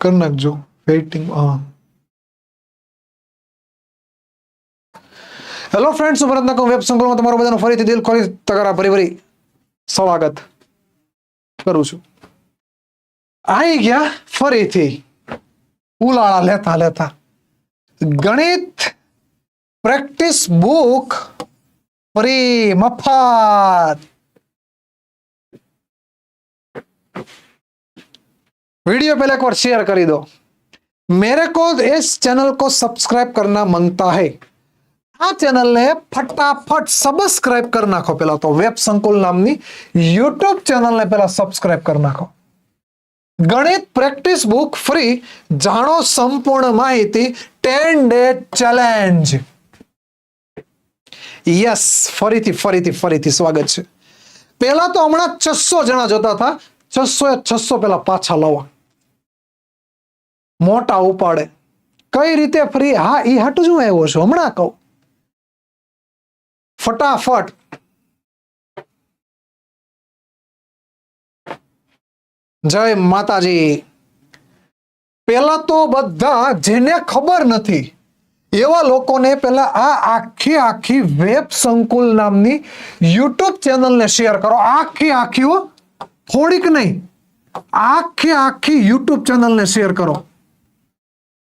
કરી નાખજો વેઇટિંગ હા હેલો ફ્રેન્ડ્સ હું ભરત વેબ સંકુલમાં તમારું બધાનું ફરીથી દિલ ખોલી તગારા ફરી ફરી સ્વાગત કરું છું. આવી ગયા ફરીથી. ઉલાળા લેતા લેતા. ગણિત પ્રેક્ટિસ બુક ફ્રી મફત. वीडियो पहले एक बार शेयर कर दो मेरे को इस चैनल को सब्सक्राइब करना मांगता है આ ચેનલને ફટાફટ સબસ્ક્રાઇબ કરી નાખો પેલા તો વેબ સંકુલ નામની યુટ્યુબ ચેનલને પેલા સબસ્ક્રાઇબ કરી નાખો ગણિત પ્રેક્ટિસ બુક ફ્રી જાણો સંપૂર્ણ માહિતી ટેન ડે ચેલેન્જ યસ ફરીથી ફરીથી ફરીથી સ્વાગત છે પેલા તો હમણાં છસો જણા જોતા હતા છસો એ છસો પેલા પાછા લાવવા મોટા ઉપાડે. કઈ રીતે ફ્રી? હા એ હાટું હું આવ્યો છું, હમણાં કહું. ફટાફટ. જય માતાજી. પેલા તો બધા જેને ખબર નથી, એવા લોકોને પેલા આ આખી આખી વેબ સંકુલ નામની યુટ્યુબ ચેનલને શેર કરો. આખી આખી થોડીક નહીં. આખી આખી યુટ્યુબ ચેનલને શેર કરો.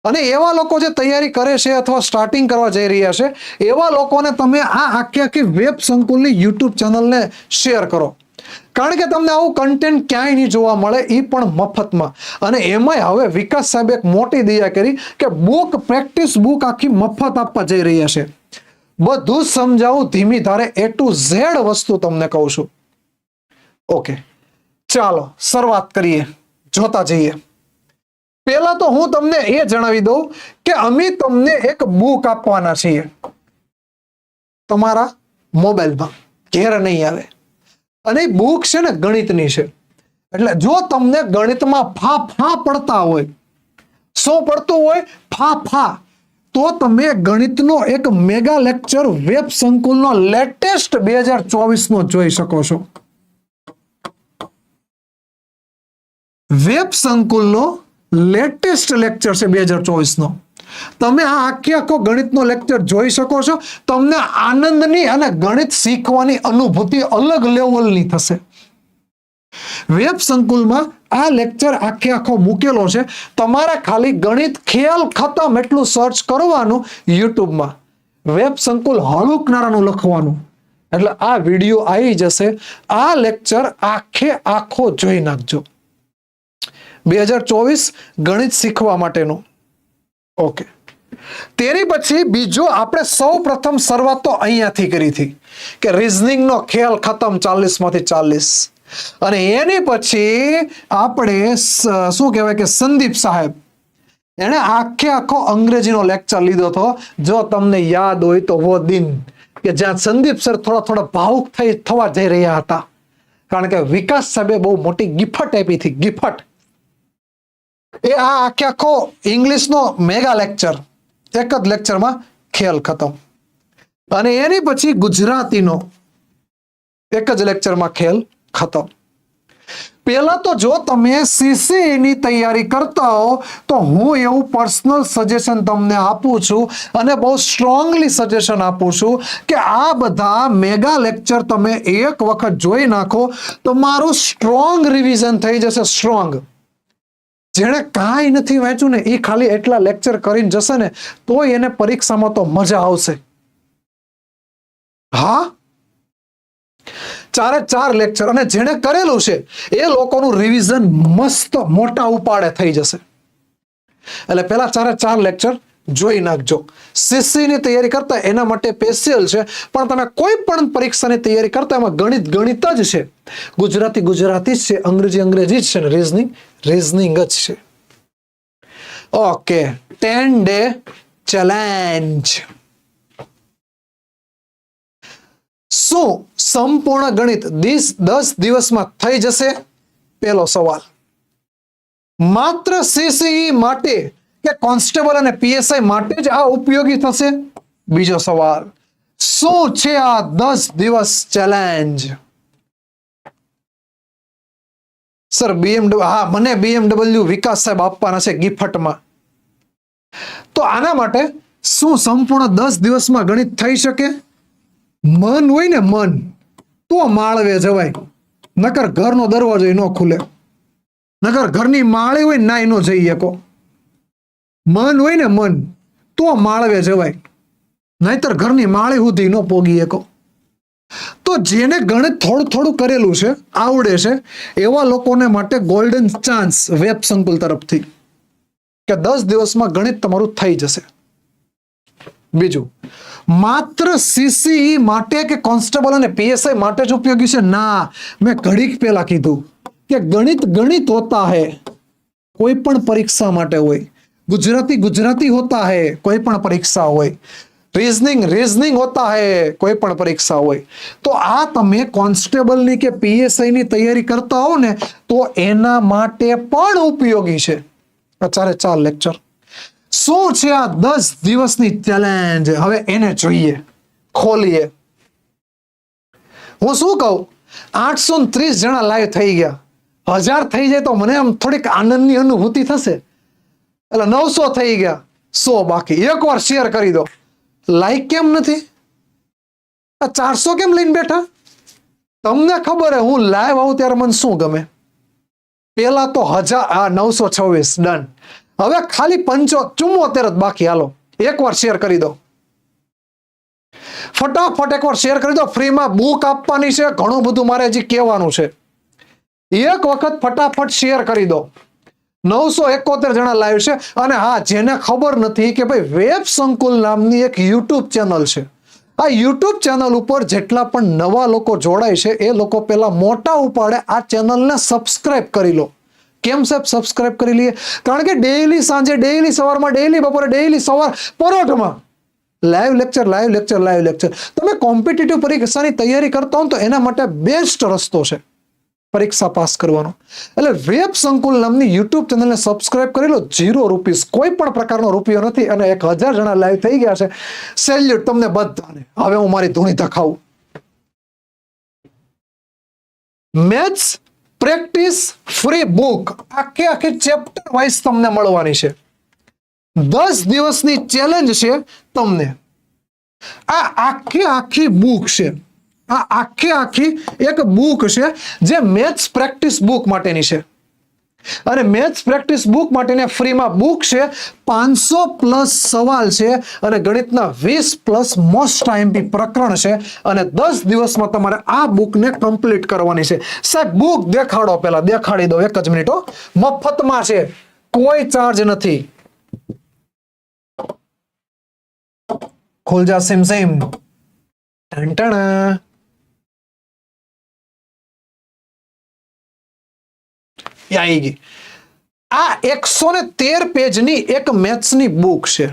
અને એવા લોકો જે તૈયારી કરે છે અથવા સ્ટાર્ટિંગ કરવા જઈ રહ્યા છે, એવા લોકોને તમે આ આખી આખી વેબ સંકુલની યુટ્યુબ ચેનલને શેર કરો. કારણ કે તમને આવું કન્ટેન્ટ ક્યાંય નહીં જોવા મળે એ પણ મફતમાં. અને એમાંય હવે વિકાસ સાહેબ એક મોટી દયા કરી કે બુક પ્રેક્ટિસ બુક આખી મફત આપવા જઈ રહ્યા છે. બધું સમજાવું ધીમી ધારે એ ટુ ઝેડ વસ્તુ તમને કહું છું. ઓકે ચાલો, શરૂઆત કરીએ. જોતા જઈએ. પહેલા તો હું તમને એ જણાવી દઉં કે અમે તમને એક બુક આપવાના છીએ. તમારા મોબાઈલમાં. ઘેર નહીં આવે. અને બુક છે ને ગણિતની છે. એટલે જો તમને ગણિતમાં ફા ફા પડતા હોય, શું પડતું હોય? ફા ફા. તો તમે ગણિતનો એક મેગા લેક્ચર વેબ સંકુલનો લેટેસ્ટ બે હજાર ચોવીસનો જોઈ શકો છો. વેબ સંકુલનો લેટેસ્ટ લેક્ચર છે બે હજાર ચોવીસનો. તમે આ આખી આખો ગણિતનો લેક્ચર જોઈ શકો છો. તમને આનંદની અને ગણિત શીખવાની અનુભૂતિ અલગ લેવલની થશે. વેબ સંકુલમાં આ લેક્ચર આખે આખો મૂકેલો છે. તમારે ખાલી ગણિત ખ્યાલ ખતમ એટલું સર્ચ કરવાનું યુટ્યુબમાં. વેબ સંકુલ હળુકનારાનું લખવાનું. એટલે આ વીડિયો આવી જશે. આ લેક્ચર આખે આખો જોઈ નાખજો. બે હજાર ચોવીસ ગણિત શીખવા માટેનું. ઓકે તેની પછી બીજો આપણે સૌ પ્રથમ શરૂઆત તો અહીંયાથી કરી હતી કે રિઝનિંગનો ખેલ ખતમ ચાલીસમાંથી ચાલીસ. અને એની પછી આપણે શું કહેવાય કે સંદીપ સાહેબ, એણે આખે આખો અંગ્રેજીનો લેક્ચર લીધો હતો. જો તમને યાદ હોય તો વો દિન, કે જ્યાં સંદીપ સર થોડા થોડા ભાવુક થઈ થવા જઈ રહ્યા હતા. કારણ કે વિકાસ સાહેબે બહુ મોટી ગિફ્ટ આપી હતી, ગિફ્ટ. એ આ આખે આખો ઇંગ્લિશનો મેગા લેક્ચર, એક જ લેક્ચરમાં ખેલ ખતમ. અને એની પછી ગુજરાતીનો એક જ લેક્ચરમાં ખેલ ખતમ. પહેલા તો જો તમે સીસીની તૈયારી કરતા હો, તો હું એવું પર્સનલ સજેશન તમને આપું છું અને બહુ સ્ટ્રોંગલી સજેશન આપું છું કે આ બધા મેગા લેક્ચર તમે એક વખત જોઈ નાખો, તો મારું સ્ટ્રોંગ રિવિઝન થઈ જશે, સ્ટ્રોંગ. જેણે કાંઈ નથી વાંચ્યું ને એ ખાલી એટલા લેક્ચર કરીને જશે ને, તોય એને પરીક્ષામાં તો મજા આવશે. હા? ચારે ચાર લેક્ચર અને જેણે કરેલું છે, એ લોકોનું રિવિઝન મસ્ત મોટા ઉપાડે થઈ જશે. એટલે પેલા ચારે ચાર લેક્ચર જોઈ નાખજો. સીસી ની તૈયારી કરતા એના માટે સ્પેશિયલ છે, પણ તમે કોઈ પણ પરીક્ષાની તૈયારી કરતા એમાં ગણિત ગણિત જ છે. ગુજરાતી ગુજરાતી જ છે, અંગ્રેજી અંગ્રેજી જ છે ને રીઝનિંગ રીઝનિંગ જ છે. ઓકે ટેન ડે ચેલેન્જ શું સંપૂર્ણ ગણિત દીસ દસ દિવસમાં થઈ જશે? પહેલો સવાલ. માત્ર સીસીઈ માટે કે કોન્સ્ટેબલ અને પીએસઆઈ માટે જ આ ઉપયોગી થશે? બીજો સવાલ, શું છે આ દસ દિવસ ચેલેન્જ સર બીએમડબલ્યુ હા, મને બીએમડબલ્યુ વિકાસ સાહેબ આપવાના છે ગિફ્ટમાં. તો આના માટે શું સંપૂર્ણ દસ દિવસમાં ગણિત થઈ શકે? મન હોય ને મન, તો માળવે જવાય. નકર ઘરનો દરવાજો ન ખુલે. નકર ઘરની માળી હોય ના એનો જઈ શકો. મન હોય ને મન, તો માળવે જવાય. નહીતર ઘરની માળી સુધી ન પોગી શકો. તો જેને ગણિત થોડું થોડું કરેલું છે, આવડે છે, એવા લોકોને માટે ગોલ્ડન ચાન્સ વેબ સંકુલ તરફથી કે દસ દિવસમાં ગણિત તમારું થઈ જશે. બીજું, માત્ર સીસીઈ માટે કે કોન્સ્ટેબલ અને પીએસઆઈ માટે જ ઉપયોગી છે? ના, મેં ઘડીક પહેલા કીધું કે ગણિત ગણિત હોતા હૈ, કોઈ પણ પરીક્ષા માટે હોય. ગુજરાતી ગુજરાતી હોતા હૈ, કોઈ પણ પરીક્ષા હોય. રીઝનિંગ રીઝનિંગ હોતા હૈ, કોઈ પણ પરીક્ષા હોય. તો આ તમે કોન્સ્ટેબલની કે પીએસઆઈની તૈયારી કરતા હો ને, તો એના માટે પણ ઉપયોગી છે. અત્યારે ચાર લેક્ચર શું છે આ દસ દિવસની ચેલેન્જ હવે એને જોઈએ. ખોલીએ. હું શું કહું? આઠસો ત્રીસ જણા લાઈવ થઈ ગયા. હજાર થઈ જાય તો મને આમ થોડીક આનંદની અનુભૂતિ થશે. એટલે નવસો થઈ ગયા. સો બાકી. એકવાર શેર કરી દો. લાઈક કેમ નથી? આ ચારસો કેમ લઈને બેઠા? તમને ખબર હે, હું લાઈવ આવું ત્યારે મને શું ગમે? પેલા તો હજાર આ નવસો છવ્વીસ ડન હવે ખાલી પંચો ચુમ્મોતેર જ બાકી. હાલો એકવાર શેર કરી દો. ફટાફટ એકવાર શેર કરી દો. ફ્રીમાં બુક આપવાની છે. ઘણું બધું મારે હજી કહેવાનું છે. એક વખત ફટાફટ શેર કરી દો. નવસો એકોતેર જણા લાઈવ છે. અને હા, જેને ખબર નથી કે ભાઈ વેબ સંકુલ નામની એક યુટ્યુબ ચેનલ છે. આ યુટ્યુબ ચેનલ ઉપર જેટલા પણ નવા લોકો જોડાય છે, એ લોકો પહેલા મોટા ઉપાડે આ ચેનલને સબસ્ક્રાઇબ કરી લો. કેમ સાહેબ સબસ્ક્રાઇબ કરી લઈએ? કારણ કે ડેઈલી સાંજે ડેઈલી સવારમાં ડેઈલી બપોરે ડેઈલી સવાર પરોઠમાં live lecture live lecture live lecture તમે કોમ્પિટિટિવ પરીક્ષાની તૈયારી કરતા હો તો એના માટે બેસ્ટ રસ્તો છે. પરીક્ષા પાસ કરવાનો. એટલે વેબ સંકુલ નામની યુટ્યુબ ચેનલને સબસ્ક્રાઇબ કરી લો. જીરો રૂપીસ કોઈ પણ પ્રકારનો રૂપિયો નથી અને એક હજાર જણા લાઈવ થઈ ગયા છે. સેલ્યુટ તમને બધાને. હવે હું મારી ધૂણી ધખાવું. મેથ્સ પ્રેક્ટિસ ફ્રી બુક આખે આખી ચેપ્ટર વાઇઝ તમને મળવાની છે. દસ દિવસની ચેલેન્જ છે તમને. આ આખી આખી બુક છે. આ આખી આખી એક બુક છે, જે મેથ્સ પ્રેક્ટિસ બુક માટેની છે. અને મેથ્સ પ્રેક્ટિસ બુક માટેની ફ્રીમાં બુક છે, પાંચસો પ્લસ સવાલ છે અને ગણિતના વીસ પ્લસ મોસ્ટ આઈએમપી પ્રકરણ છે અને દસ દિવસમાં તમારે આ બુકને કમ્પ્લીટ કરવાની છે. સાહેબ બુક દેખાડો પહેલા, દેખાડી દો, એક જ મિનિટો મફતમાં છે, કોઈ ચાર્જ નથી. ખુલજા સિમ સિમ ટંટણા એ આવી આ એકસો ને તેર પેજની એક મેથ્સની બુક છે.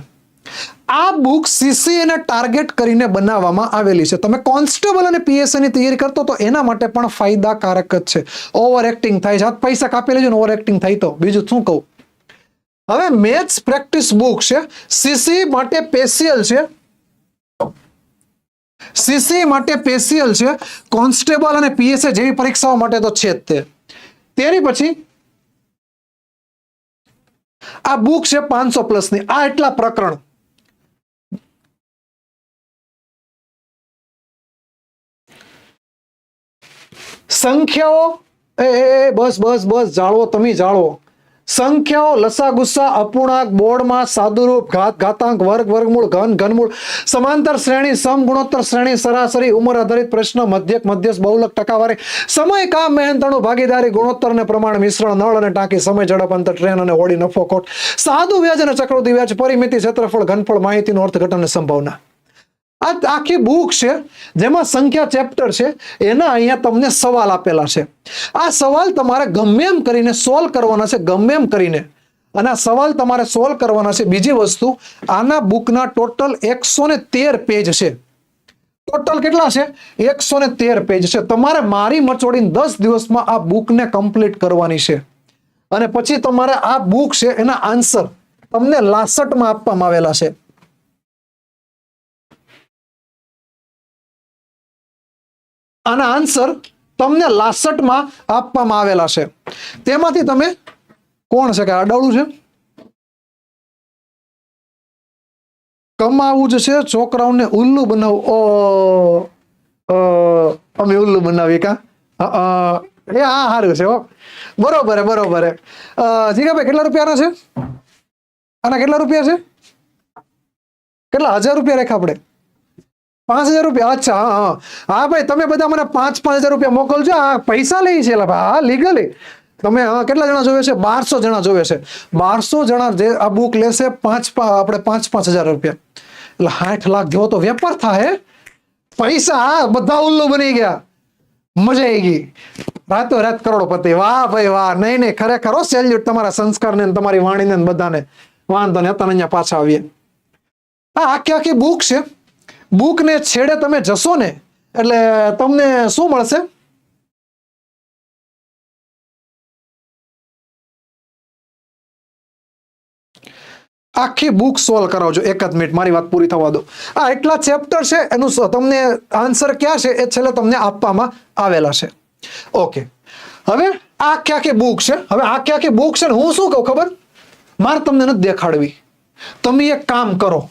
આ બુક સીસીએને ટાર્ગેટ કરીને બનાવવામાં આવેલી છે. તમે કોન્સ્ટેબલ અને પીએસએની તૈયારી કરતો તો એના માટે પણ ફાયદાકારક જ છે. ઓવર એક્ટિંગ થાય છે. હાથ પૈસા કાપી લેજો ને ઓવર એક્ટિંગ થાય તો. બીજું શું કહું? હવે મેથ્સ પ્રેક્ટિસ બુક છે. સીસી માટે સ્પેશિયલ છે. સીસી માટે સ્પેશિયલ છે. કોન્સ્ટેબલ અને પીએસએ જેવી પરીક્ષાઓ માટે તો છે જ તે. તેની પછી આ બુક છે પાંચસો પ્લસની આ એટલા પ્રકરણ. સંખ્યાઓ એ, બસ બસ બસ, જાળવો, તમે જાળવો. સંખ્યાઓ લસા ગુસ્સા અપૂર્ણાંક બોર્ડમાં સાદુરૂપ, ઘાત, ઘાતાંક, વર્ગ, વર્ગમૂળ, ઘન, ઘનમૂળ, સમાંતર શ્રેણી સમ ગુણોત્તર શ્રેણી, સરાસરી, ઉંમર આધારિત પ્રશ્ન, મધ્યક, મધ્યસ્થ, બહુલક, ટકાવારી, સમય, કામ, મહેનતાણું, ભાગીદારી, ગુણોત્તર અને પ્રમાણ, મિશ્રણ, નળ અને ટાંકી, સમય, ઝડપ, અંતર, ટ્રેન અને હોડી, નફો, ખોટ, સાદુ વ્યાજ અને ચક્રવૃદ્ધિ વ્યાજ, પરિમિતિ, ક્ષેત્રફળ, ઘનફળ, માહિતીનું અર્થઘટન સંભાવના. આ આખી બુક છે, જેમાં સંખ્યા ચેપ્ટર છે, એના અહીંયા તમને સવાલ આપેલા છે. આ સવાલ તમારે ગમે એમ કરીને સોલ્વ કરવાના છે, ગમે એમ કરીને. અને આ સવાલ તમારે સોલ્વ કરવાના છે. બીજી વસ્તુ, આના બુકના ટોટલ એકસો તેર પેજ છે. ટોટલ કેટલા છે? એકસો તેર પેજ છે. તમારે મારી મચોડીને દસ દિવસમાં આ બુકને કમ્પ્લીટ કરવાની છે. અને પછી તમારે આ બુક છે, એના આન્સર તમને લાસટમાં આપવામાં આવેલા છે. આના આન્સર તમને લાસઠમાં આપવામાં આવેલા છે. તેમાંથી તમે કોણ છે કે અડાળું છે? કમાવું જ છે, છોકરાઓને ઉલ્લુ બનાવું ઓ અમે ઉલ્લુ બનાવીએ કા? એ હા સારું છે બરોબર બરોબર. જીગાભાઈ, કેટલા રૂપિયાના છે? આના કેટલા રૂપિયા છે? કેટલા હજાર રૂપિયા રાખ્યા આપણે? પાંચ હજાર રૂપિયા, અચ્છા, હા હા. ભાઈ, તમે બધા મને પાંચ પાંચ હજાર રૂપિયા મોકલજો. આ પૈસા લઈ છે હા લીગલી તમે, હા, કેટલા જણા જોવે છે? બારસો જણા જોવે છે. બારસો જણા જે આ બુક લેશે, પાંચ આપણે પાંચ પાંચ હજાર રૂપિયા. એટલે સાઠ લાખ જેવો તો વેપાર થાય પૈસા બધા ઉલ્લુ બની ગયા. મજા આવી ગઈ. રાતો રાત કરોડપતિ. વાહ, ભાઈ, વાહ. નહીં નહીં, ખરેખર સેલ્યુટ તમારા સંસ્કારને તમારી વાણીને બધાને. વાંધો ને અત્યારે અહીંયા પાછા આવીએ. આ આખી આખી બુક છે. બુક ને છેડે તમે જશો ને, એટલે તમને શું મળશે? આખી બુક સોલ્વ કરાવજો, એક જ મિનિટ, મારી વાત પૂરી થવા દો. આ એટલા ચેપ્ટર છે, એનું તમને આન્સર ક્યાં છે, એ છેલ્લે તમને આપવામાં આવેલા છે. ઓકે હવે આ આખી આખી બુક છે, હવે આખી આખી બુક છે હું શું કહું ખબર? મારે તમને નથી દેખાડવી. તમે એક કામ કરો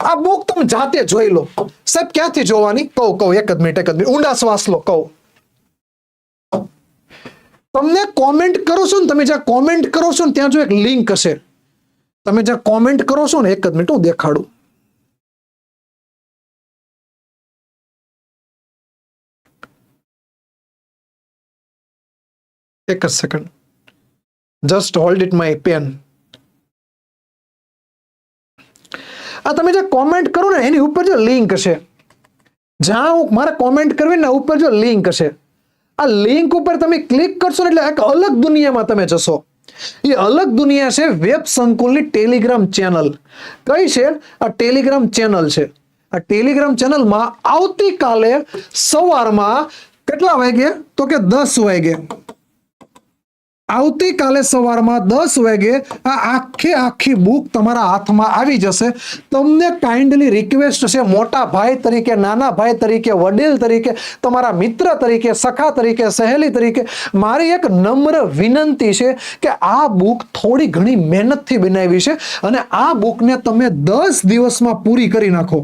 આ બુક તમે જાતે જોઈ લો. સાહેબ, ક્યાંથી જોવાની? કહું કહું, એક જ મિનિટ, એક જ મિનિટ. ઊંડા શ્વાસ લો, કહું. તમને કોમેન્ટ કરો છો ને, તમે જ્યાં કોમેન્ટ કરો છો ને, ત્યાં જો એક લિંક હશે. તમે જ્યાં કોમેન્ટ કરો છો ને, એક જ મિનિટ હું દેખાડું. એક જ second just hold it my pen આ તમે જે કોમેન્ટ કરો ને, એની ઉપર જો લિંક હશે. જ્યાં હું મારે કોમેન્ટ કરવી ને ઉપર જો લિંક હશે. આ લિંક ઉપર તમે ક્લિક કરશો ને, એટલે એક અલગ દુનિયામાં તમે જશો. એ અલગ દુનિયા છે વેબ સંકુલની ટેલિગ્રામ ચેનલ કઈ છે? આ ટેલિગ્રામ ચેનલ છે. આ ટેલિગ્રામ ચેનલમાં આવતીકાલે સવારમાં કેટલા વાગે તો કે દસ વાગે આવતીકાલે સવારમાં દસ વાગે આ આખી આખી બુક તમારા હાથમાં આવી જશે. તમને કાઇન્ડલી રિક્વેસ્ટ છે, મોટા ભાઈ તરીકે, નાના ભાઈ તરીકે, વડીલ તરીકે, તમારા મિત્ર તરીકે, સખા તરીકે, સહેલી તરીકે, મારી એક નમ્ર વિનંતી છે કે આ બુક થોડી ઘણી મહેનતથી બનાવી છે અને આ બુકને તમે દસ દિવસમાં પૂરી કરી નાખો.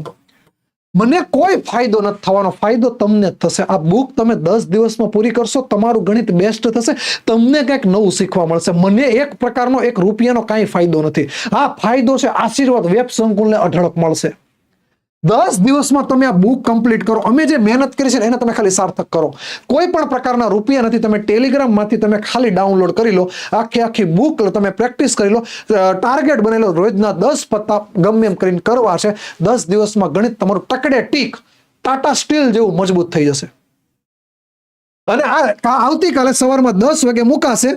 મને કોઈ ફાયદો નથી થવાનો. ફાયદો તમને જ થશે. આ બુક તમે દસ દિવસમાં પૂરી કરશો, તમારું ગણિત બેસ્ટ થશે, તમને કંઈક નવું શીખવા મળશે. મને એક પ્રકારનો, એક રૂપિયાનો કાંઈ ફાયદો નથી. આ ફાયદો છે, આશીર્વાદ વેબ સંકુલને અઢળક મળશે. દસ દિવસમાં તમે આ બુક કમ્પ્લીટ કરો. અમે જે મહેનત કરી છે એને તમે ખાલી સાર્થક કરો. કોઈ પણ પ્રકારના રૂપિયા નથી, તમે ટેલિગ્રામમાંથી તમે ખાલી ડાઉનલોડ કરી લો, આખી આખી બુક તમે પ્રેક્ટિસ કરી લો ટાર્ગેટ બનેલો રોજના દસ પત્તા ગમે એમ કરીને કરવા છે. દસ દિવસમાં ગણિત તમારું ટકડે ટીક, ટાટા સ્ટીલ જેવું મજબૂત થઈ જશે. અને આ આવતીકાલે સવારમાં દસ વાગે મુકાશે.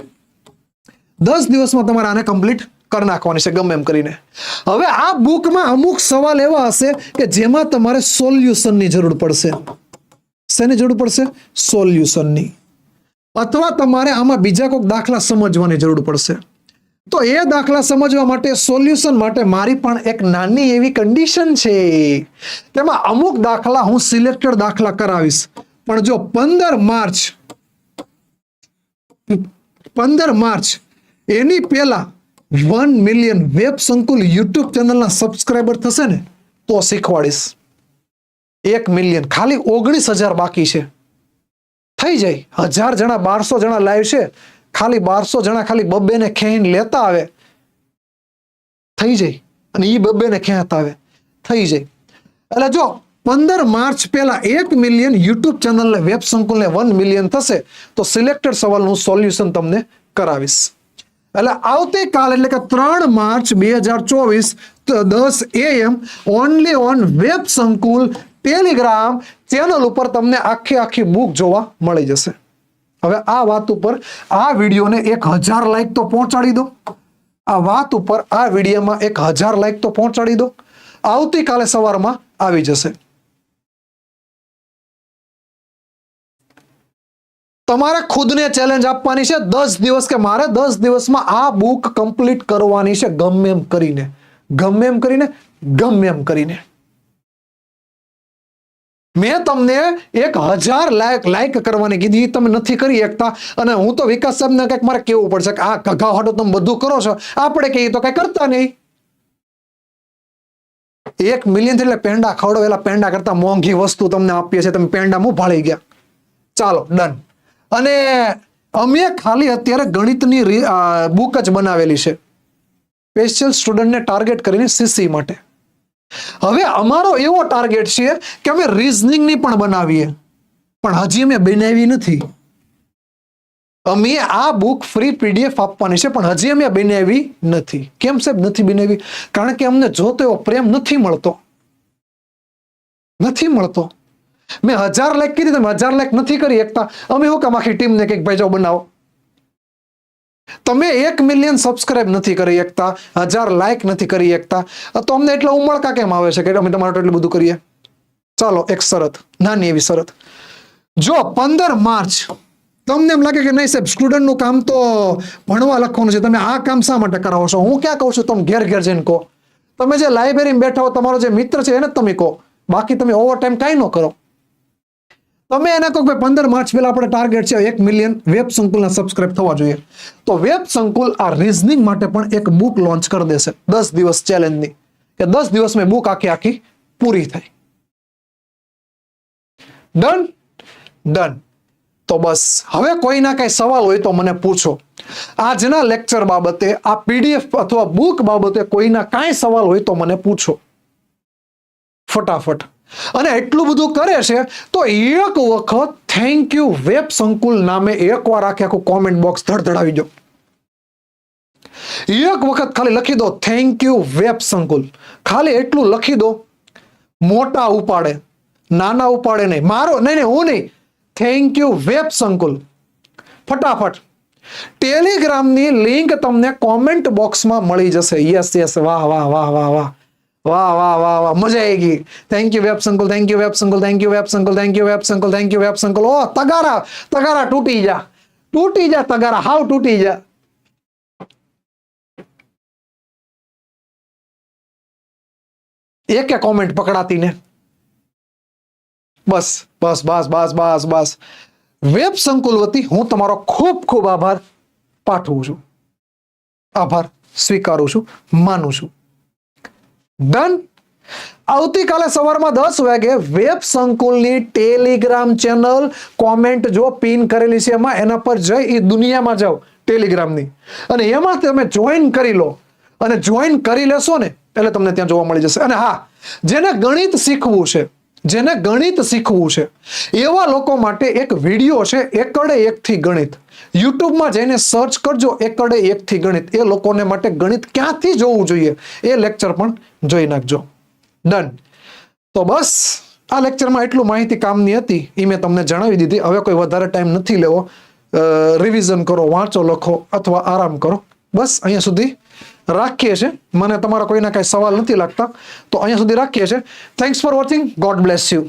દસ દિવસમાં તમારે આને કમ્પ્લીટ કરી નાખવાની છે ગમે એમ કરીને. હવે આ બુકમાં અમુક સવાલ એવા હશે કે જેમાં તમારે સોલ્યુશનની જરૂર પડશે. શેની જરૂર પડશે? સોલ્યુશનની અથવા તમારે આમાં બીજા કોઈક દાખલા સમજવાની જરૂર પડશે. તો એ દાખલા સમજવા માટે સોલ્યુશન માટે મારી પણ એક નાની એવી કન્ડિશન છે. તેમાં અમુક દાખલા હું સિલેક્ટેડ દાખલા કરાવીશ. પણ જો પંદર માર્ચ પંદર માર્ચ, એની પહેલા one million web Sankul YouTube ચેનલના સબસ્ક્રાઈબર થશે ને, તો શીખવાડીશ. એક મિલિયન ખાલી ઓગણીસ હજાર બાકી છે. થઈ જાય. હજાર જણા, બારસો જણા લાઈવ છે. ખાલી બારસો જણા ખાલી બબ્બેને ખેહીને લેતા આવે. થઈ જાય. અને એ બબ્બેને ખેંચતા આવે. થઈ જાય. એટલે જો, પંદર માર્ચ પહેલા એક મિલિયન યુટ્યુબ ચેનલને વેબ સંકુલને વન મિલિયન થશે, તો સિલેક્ટેડ સવાલનું સોલ્યુશન તમને કરાવીશ. એટલે આવતીકાલ એટલે કે ત્રણ માર્ચ બે હજાર ચોવીસ દસ AM only on web Sankul Telegram channel ઉપર તમને આખી આખી બુક જોવા મળી જશે. હવે આ વાત ઉપર આ વિડીયોને એક હજાર લાઈક તો પહોંચાડી દો. આ વાત ઉપર આ વિડીયોમાં એક હજાર લાઈક તો પહોંચાડી દો. આવતીકાલે સવારમાં આવી જશે. તમારે ખુદને ચેલેન્જ આપવાની છે. દસ દિવસ કે મારે દસ દિવસમાં આ બુક કમ્પ્લીટ કરવાની છે. ગમે એમ કરીને. ગમે એમ કરીને, ગમે એમ કરીને. મેં તમને એક હજાર લાયક લાઈક કરવાની કીધી. તમે નથી કરી શકતા. અને હું તો વિકાસ સાહેબને કંઈક મારે કેવું પડશે કે આ કઘા હાટો તમે બધું કરો છો. આપણે કહીએ તો કંઈ કરતા નહીં. એક મિલિયન એટલે પેંડા ખવડાવેલા પેંડા કરતા મોંઘી વસ્તુ તમને આપીએ છીએ. તમે પેંડા મું ભાળી ગયા. ચાલો ડન અને અમે ખાલી અત્યારે ગણિતની બુક જ બનાવેલી છે. સ્પેશિયલ સ્ટુડન્ટને ટાર્ગેટ કરીને સીસી માટે. હવે અમારો એવો ટાર્ગેટ છે કે અમે રીઝનિંગની પણ બનાવીએ. પણ હજી અમે બનાવી નથી. અમે આ બુક ફ્રી પીડીએફ આપવાની છે, પણ હજી અમે બનાવી નથી. કેમ સાહેબ? નથી બનાવી? કારણ કે અમને જોતો એવો પ્રેમ નથી મળતો. નથી મળતો. મેં હજાર લાઈક કીધી તમે હજાર લાઈક નથી કરી એકતા. અમે શું કામ આખી ટીમને કંઈક ભાઈ જાઓ બનાવો? તમે એક મિલિયન સબસ્ક્રાઇબ નથી કરી એકતા, હજાર લાઈક નથી કરી એકતા. તો અમને એટલા ઉમળકા કેમ આવે છે કે અમે તમારું એટલું બધું કરીએ? ચાલો, એક શરત, નાની એવી શરત. જો પંદર માર્ચ, તમને એમ લાગે કે નહીં સાહેબ સ્ટુડન્ટનું કામ તો ભણવા લખવાનું છે, તમે આ કામ શા માટે કરાવો છો? હું ક્યાં કહું છું, તમે ઘેર ઘેર જઈને કહો. તમે જે લાઇબ્રેરીમાં બેઠા હો, તમારો જે મિત્ર છે, એને જ તમે કહો. બાકી તમે ઓવર ટાઈમ કાંઈ ન કરો. તમે એને કહો ભાઈ પંદર માર્ચ પહેલા આપણે ટાર્ગેટ છે એક મિલિયન વેબ સંકુલના સબસ્ક્રાઇબ થવા જોઈએ. તો વેબ સંકુલ આ રિઝનિંગ માટે પણ એક બુક લોન્ચ કરી દેશે. દસ દિવસ ચેલેન્જની કે દસ દિવસમાં બુક આખી આખી પૂરી થઈ. ડન ડન તો બસ. હવે કોઈના કઈ સવાલ હોય તો મને પૂછો. આજના લેક્ચર બાબતે, આ પીડીએફ અથવા બુક બાબતે કોઈના કાંઈ સવાલ હોય તો મને પૂછો. ફટાફટ. અને એટલું બધું કરે છે, તો એક વખત થેન્ક યુ વેબ સંકુલ નામે એકવાર આખે આખું કોમેન્ટ બોક્સ ધડધડાવી દો. એક વખત ખાલી લખી દો થેન્ક યુ વેબ સંકુલ. ખાલી એટલું લખી દો, મોટા ઉપાડે, નાના ઉપાડે નહીં, મારો, નહીં નહીં, હું નહીં. થેન્ક યુ વેબ સંકુલ. ફટાફટ. ટેલિગ્રામની લિંક તમને કોમેન્ટ બોક્સમાં મળી જશે. યસ યસ વાહ વાહ વાહ વાહ વાહ. वाह वाह वाह वाह, मज़ा आएगी। Thank you web Sankul thank you web Sankul thank you web Sankul thank you web Sankul thank you web Sankul ओ तगारा तगारा टूटी जा टूटी जा तगारा हाउ टूटी जा एक क्या कमेंट पकड़ाती ने बस बस बस बस बस बस। वेब સંકુલ વતી હું તમારો खूब ખૂબ આભાર પાઠવું છું આભાર સ્વીકારું છું માનું છું ડન આવતીકાલે સવારમાં દસ વાગે વેબ સંકુલની ટેલિગ્રામ ચેનલ કોમેન્ટ જો પિન કરેલી છે એમાં એના પર જઈ એ દુનિયામાં જાઓ ટેલિગ્રામની. અને એમાં તમે જોઈન કરી લો. અને જોઈન કરી લેશો ને, એટલે તમને ત્યાં જોવા મળી જશે. અને હા, જેને ગણિત શીખવું છે જેને ગણિત શીખવું છે. એવા લોકો માટે એક વીડિયો છે, એકડે એકથી ગણિત. યુટ્યુબમાં જઈને સર્ચ કરજો, એકડે એકથી ગણિત. એ લોકોને માટે ગણિત ક્યાંથી જોવું જોઈએ? એ લેક્ચર પણ જોઈ નાખજો. ડન તો બસ, આ લેક્ચરમાં એટલું માહિતી કામની હતી. એ મેં તમને જણાવી દીધી. હવે કોઈ વધારે ટાઈમ નથી લેવો. રિવિઝન કરો, વાંચો, લખો, અથવા આરામ કરો. બસ, અહીંયા સુધી રાખીએ છીએ મને તમારા કોઈના કાંઈ સવાલ નથી લાગતા. તો અહીંયા સુધી રાખીએ છીએ thanks for watching God bless you